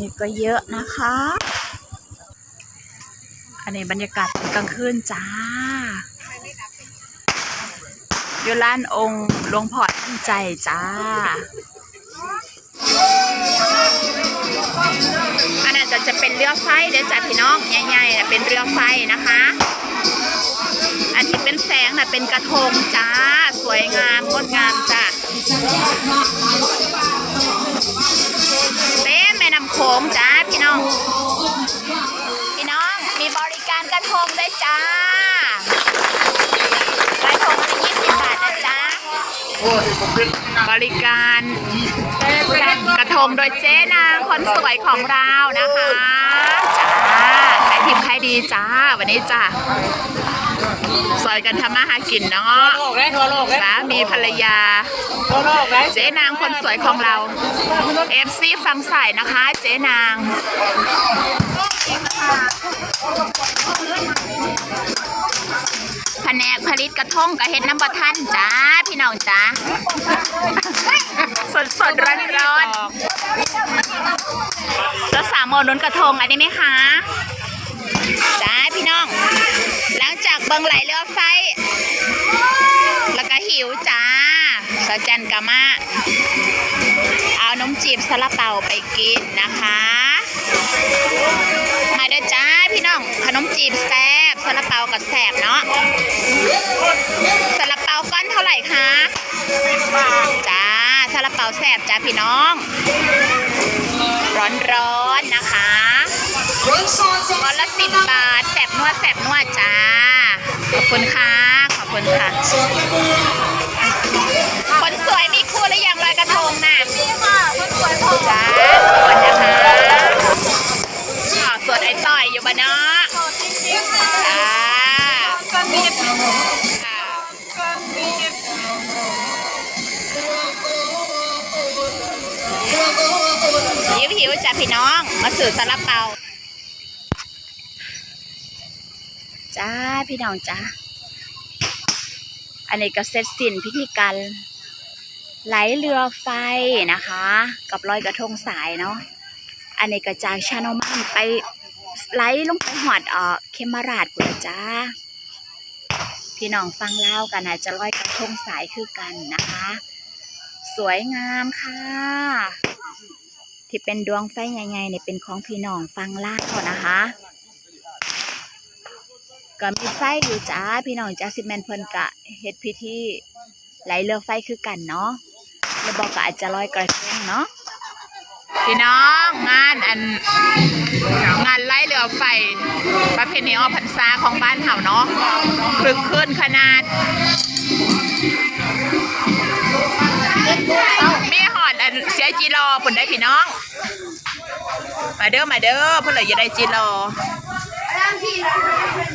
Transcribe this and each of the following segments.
นี่ก็เยอะนะคะ อันนี้บรรยากาศกลางคืนจ้า อยู่ร้านองค์หลวงพ่อท่านใจจ้า อันนั้นก็จะเป็นเรือไฟเดี๋ยวจ้ะพี่น้อง ใหญ่ๆนะเป็นเรือไฟนะคะ อันที่เป็นแสงนะเป็นกระทงจ้า สวยงามงดงาม การกระทงด้วยจ้ากระทงละยี่สิบบาทนะจ๊ะบริการกระทงโดยเจ๊นางคนสวยของเรานะคะจ้าขายทิพย์ขายดีจ้าวันนี้จ้าซอยกันทำมาหากินเนาะโลกได้ทั่วโลกได้สามีภรรยาทั่วโลกได้เจ๊นางคนสวยของเราเอฟซีฟังใส่นะคะ เจ๊นาง แผนกผลิตกระทงกับเห็ดน้ำบะทันจ้าพี่น้องจ้าสดสดร้อนร้อนๆแล้วสามโมนุนกระทงอันนี้ไหมคะจ้าพี่น้อง หลังจากเบิงไหลเรือไฟ แล้วก็หิวจ้าสแจันกามาเอานมจีบซาลาเปาไปกินนะคะมา เด้อจ้าพี่น้องขนมจีบแซบซาลาเปากับแซบเนาะซาลาเปาก้อนเท่าไหร่คะจ้าซาลาเปาแซบจ้าพี่น้อง ร้อนๆนะคะก้อนละสิบบาทแสบนวดแสบนวดจ้าขอบคุณค่ะขอบคุณค่ะคนสวยมีคู่หรือยังลอยกระทงน่ะจ้าสวยนะคะ บ้านเนาะจ้าหิวหิวจ้ะพี่น้อง มาสื่อสาลาเปาจ้าพี่น้องจ้าอันนี้ก็เสร็จสิ้นพิธีการไหลเรือไฟนะคะ กับลอยกระทงสายเนาะอันนี้ก็จากชาโนมันไป ไหลลงไปหอดเอ่อเคมราดกุนจ้า พี่น้องฟังเล่ากันนะจะลอยกระทงสายคือกันนะคะ สวยงามค่ะ ที่เป็นดวงไฟใหญ่ๆเนี่ยเป็นของพี่น้องฟังเล่านะคะ ก็มีไฟอยู่จ้า พี่น้องจ้าซิแมนเพิ่นกะเฮ็ดพิธีไหลเรือไฟคือกันเนาะแล้วบอกก็อาจจะลอยกระทงเนาะ พี่น้องงานอันงานไล่เรือไฟประเพณีออกพรรษาของบ้านเฮาเนาะคลึกคลื่นขนาดมีหอดอันเสียจีรอพุ่นได้พี่น้อง มาเด้อมาเด้อเพิ่นเลยอย่าได้จีรอ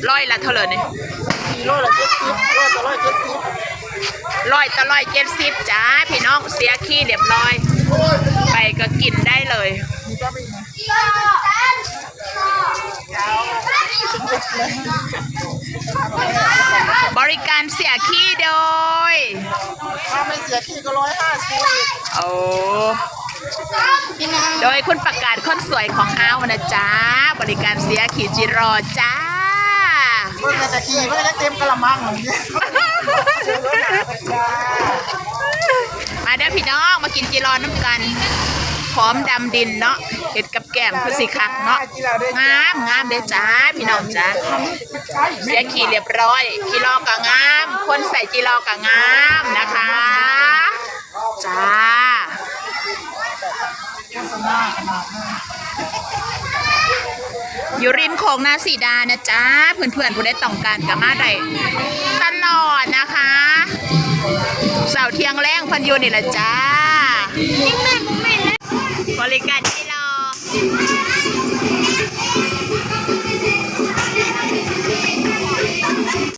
ร้อยละเท่าไหร่นี่โลละเจ็ดสิบโลต่อร้อยเจ็ดสิบร้อยต่อร้อยเจ็ดสิบจ้าพี่น้องเสียขี้เรียบร้อย ไปก็กินได้เลยบริการเสียขี้โดย ถ้าไม่เสียที่ก็ร้อยห้าสิบโอ้โดยคุณประกาศคนสวยของเฮานะจ้าบริการเสียขี่จิรอจ้าเมื่อแต่ขี่ไม่ได้เต็มกระมังอย่างนี้มา เด้อพี่น้องมากินจิรอน้ำกันหอมดำดินเนาะเห็ดกับแก้มคือสิคักเนาะงามงามเด้อจ้าพี่น้องจ้าเสียขี่เรียบร้อยจิรอก็งาม คนใส่จิรอก็งามนะคะจ้าอยู่ริมโขงนาสีดานะจ๊ะเพื่อนๆผู้ได้ต้องการกับมาได้ตลอดนะคะ เสาร์เที่ยงแรงเพันอยูนี่แหละจ้าบริการที่รอ